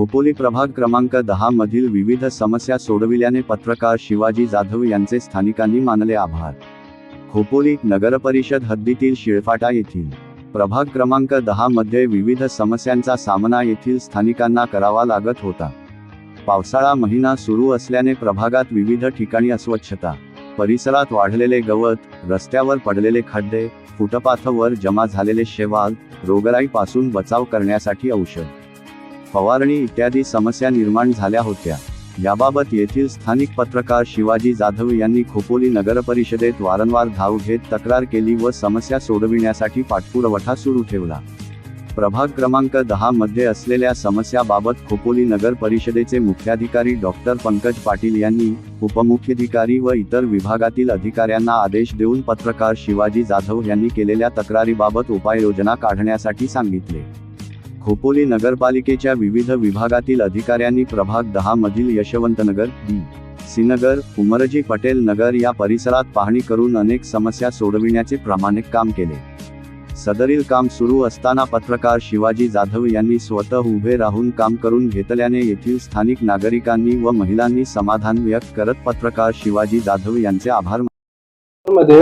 खोपोली प्रभाग क्रमांक दहा मधील विविध समस्या सोडविल्याने पत्रकार शिवाजी जाधव यांचे स्थानिकांनी मानले आभार. खोपोली नगरपरिषद हद्दीतील शिळफाटा येथील प्रभाग क्रमांक दहा मध्ये विविध समस्यांचा सामना येथील स्थानिकांना करावा लागत होता. पावसाळा महिना सुरू असल्याने प्रभागात विविध ठिकाणी अस्वच्छता परिसरात वाढलेले गवत रस्त्यावर पडलेले खड्डे फुटपाथवर जमा झालेले शेवाल रोगराईपासून बचाव करण्यासाठी औषध फवारणी इत्यादी समस्या निर्माण झाल्या होत्या. याबाबत येथील स्थानिक पत्रकार शिवाजी जाधव यांनी खोपोली नगरपरिषदेत वारंवार धाव घेत तक्रार केली व समस्या सोडविण्यासाठी पाठपुरवठा सुरू ठेवला. प्रभाग क्रमांक दहा मध्ये असलेल्या समस्याबाबत खोपोली नगर परिषदेचे मुख्याधिकारी डॉक्टर पंकज पाटील यांनी उपमुख्याधिकारी व इतर विभागातील अधिकाऱ्यांना आदेश देऊन पत्रकार शिवाजी जाधव यांनी केलेल्या तक्रारीबाबत उपाययोजना काढण्यासाठी सांगितले. खोपोली नगरपालिकेच्या विविध विभागातील अधिकाऱ्यांनी प्रभाग दहा मधील यशवंतनगर डी सिनगर उमरजी पटेल नगर या परिसरात पाहणी करून अनेक समस्या सोडविण्याचे प्रामाणिक काम केले. सदरील काम सुरू असताना पत्रकार शिवाजी जाधव यांनी स्वतः उभे राहून काम करून घेतल्याने येथील स्थानिक नागरिकांनी व महिलांनी समाधान व्यक्त करत पत्रकार शिवाजी जाधव यांचे आभारमध्ये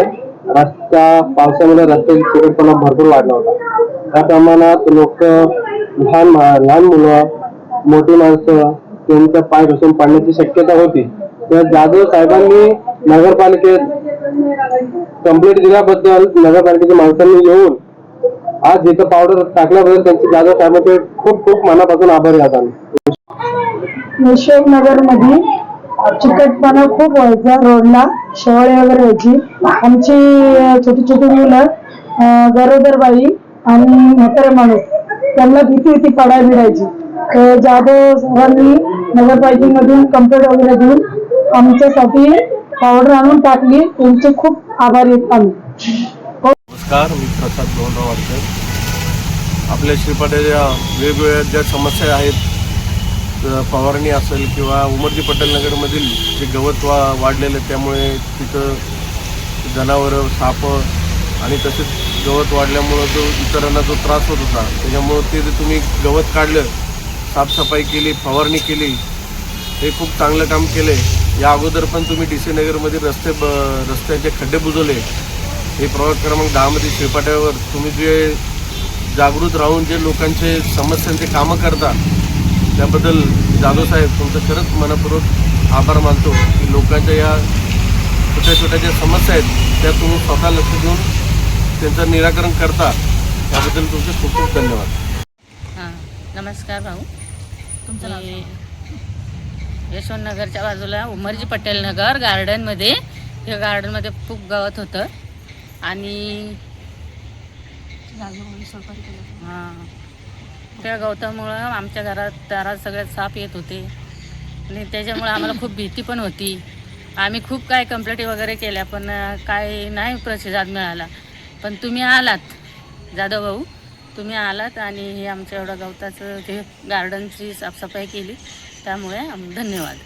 रस्ता पावसामुळे रस्त्याची भरपूर वाढला होता. त्या प्रमाणात लोक लहान लहान मुलं मोठी माणसं त्यांचा पाय घुसून पाडण्याची शक्यता होती. तर जाधव साहेबांनी नगरपालिकेत कंप्लेंट दिल्याबद्दल नगरपालिकेच्या माणसांनी येऊन आज इथं पावडर टाकल्याबद्दल त्यांचे जाधव साहेबांचे खूप खूप मनापासून आभारी आहात आम्ही नगरमध्ये चिकटपणा खूप व्हायचा रोडला शेवाळे वगैरे व्हायची आमची छोटी छोटी मुलं गरोदर बाई आणि म्हातारे माणूस त्यांना भीती होती पडाय मिळायची. तर जाधव सरांनी नगरपालिकेमधून कंप्लेंट वगैरे देऊन आमच्यासाठी पावडर आणून टाकली. त्यांचे खूप आभारी आहेत आम्ही. नमस्कार मी प्रसाद दोनराव वाडकर आपल्या श्रीपाट्याच्या वेगवेगळ्या ज्या समस्या आहेत फवारणी असेल किंवा उमरजी पटेल नगरमधील जे गवत वा वाढलेलं त्यामुळे तिथं जनावरं साप आणि तसेच गवत वाढल्यामुळं जो इतरांना जो त्रास होत होता त्याच्यामुळं ते जर तुम्ही गवत काढलं साफसफाई केली फवारणी केली हे खूप चांगलं काम केलं. आहे या अगोदर पण तुम्ही डी सी नगरमध्ये रस्ते ब रस्त्यांचे खड्डे बुजवले. हे प्रभाग क्रमांक दहामध्ये शिरपाट्यावर तुम्ही जे जागृत राहून जे लोकांचे समस्यांचे कामं करता त्याबद्दल जाधव साहेब तुमचं खरंच मनपूर्वक आभार मानतो की लोकांच्या या छोट्या छोट्या ज्या समस्या आहेत त्या तुम्ही स्वतः लक्ष देऊन त्यांचं निराकरण करता त्याबद्दल तुमचे खूप खूप धन्यवाद. हां नमस्कार भाऊ. तुमचं नाव यशवंत नगरच्या बाजूला उमरजी पटेल नगर गार्डनमध्ये. या गार्डनमध्ये खूप गवत होतं. आणि हां त्या गवतामुळं आमच्या घरात दारात सगळ्यात साप येत होते. आणि त्याच्यामुळे आम्हाला खूप भीती पण होती. आम्ही खूप काय कंप्लेंटी वगैरे केल्या पण काय नाही प्रतिसाद मिळाला. पण तुम्ही आलात जाधव भाऊ. तुम्ही आलात आणि हे आमच्या एवढं गवताचं ते गार्डनची साफसफाई केली त्यामुळे धन्यवाद.